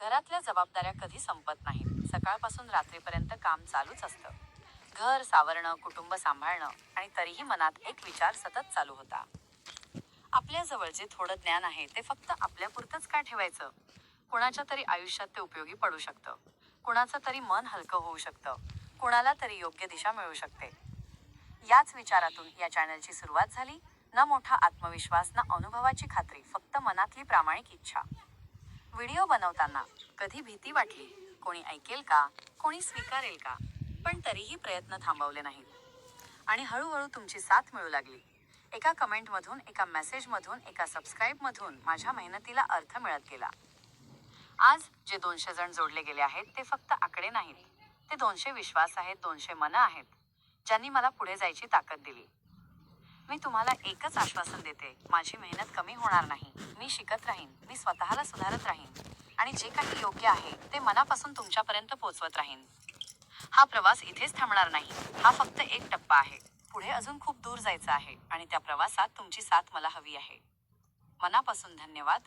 घरातल्या जबाबदाऱ्या कधी संपत नाहीत. सकाळपासून रात्रीपर्यंत काम चालूच असतं. घर सावरणं कुटुंब सांभाळणं आणि तरीही मनात एक विचार सतत चालू होता. आपल्याजवळ जे थोडं ज्ञान आहे ते फक्त आपल्यापुरतंच का ठेवायचं? कुणाच्या तरी आयुष्यात ते उपयोगी पडू शकतं. कुणाचं तरी मन हलकं होऊ शकतं. कुणाला तरी योग्य दिशा मिळू शकते. याच विचारातून या चॅनलची सुरुवात झाली. ना मोठा आत्मविश्वास ना अनुभवाची खात्री फक्त मनातली प्रामाणिक इच्छा. व्हिडिओ बनवताना कधी भीती वाटली? कोणी ऐकेल का? कोणी स्वीकारेल का? पण तरीही प्रयत्न थांबवले नाहीत. आणि हळूहळू तुमची साथ मिळू लागली. एका कमेंटमधून एका मेसेजमधून एका सबस्क्राईबमधून माझ्या मेहनतीला अर्थ मिळत गेला. आज जे दोनशे जण जोडले गेले आहेत ते फक्त आकडे नाहीत. ते दोनशे विश्वास आहेत दोनशे मनं आहेत ज्यांनी मला पुढे जायची ताकद दिली. मी तुम्हाला एकच आश्वासन देते. माझी मेहनत कमी होणार नाही. मी शिकत राहीन. मी स्वतःला सुधारत राहीन. आणि जे काही योग्य आहे ते मनापासून तुमच्यापर्यंत पोहोचवत राहीन. हा प्रवास इथेच थांबणार नाही. हा फक्त एक टप्पा आहे. पुढे अजून खूप दूर जायचं आहे. आणि त्या प्रवासात तुमची साथ मला हवी आहे. मनापासून धन्यवाद.